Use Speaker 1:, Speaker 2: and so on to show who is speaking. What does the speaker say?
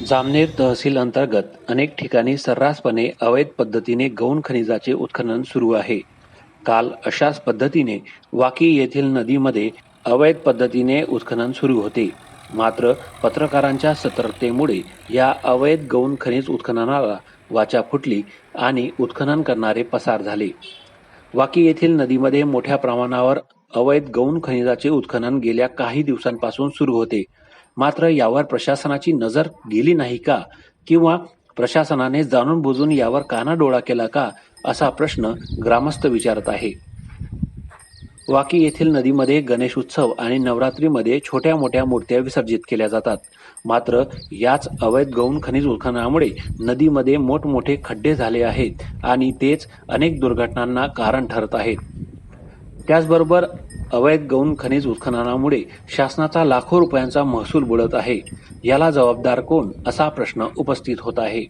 Speaker 1: जामनेर तहसील अंतर्गत अनेक ठिकाणी सर्रासपणे अवैध पद्धतीने गौण खनिजाचे उत्खनन सुरू आहे. काल अशाच पद्धतीने वाकी येथील नदीमध्ये अवैध पद्धतीने उत्खनन सुरू होते. मात्र पत्रकारांच्या सतर्कतेमुळे या अवैध गौण खनिज उत्खननाला वाचा फुटली आणि उत्खनन करणारे पसार झाले. वाकी येथील नदीमध्ये मोठ्या प्रमाणावर अवैध गौण खनिजाचे उत्खनन गेल्या काही दिवसांपासून सुरू होते. मात्र यावर प्रशासनाची नजर गेली नाही का? किंवा प्रशासनाने जाणून बुजून यावर काना डोळा केला का? असा प्रश्न ग्रामस्थ विचारत आहे. वाकी येथील नदीमध्ये गणेश उत्सव आणि नवरात्रीमध्ये छोट्या मोठ्या मूर्त्या विसर्जित केल्या जातात. मात्र याच अवैध गौण खनिज उत्खननामुळे नदीमध्ये मोठमोठे खड्डे झाले आहेत आणि तेच अनेक दुर्घटनांना कारण ठरत आहेत. त्याचबरोबर अवैध गौण खनिज उत्खननामुळे शासनाचा लाखो रुपयांचा महसूल बुडत आहे. याला जबाबदार कोण? असा प्रश्न उपस्थित होत आहे.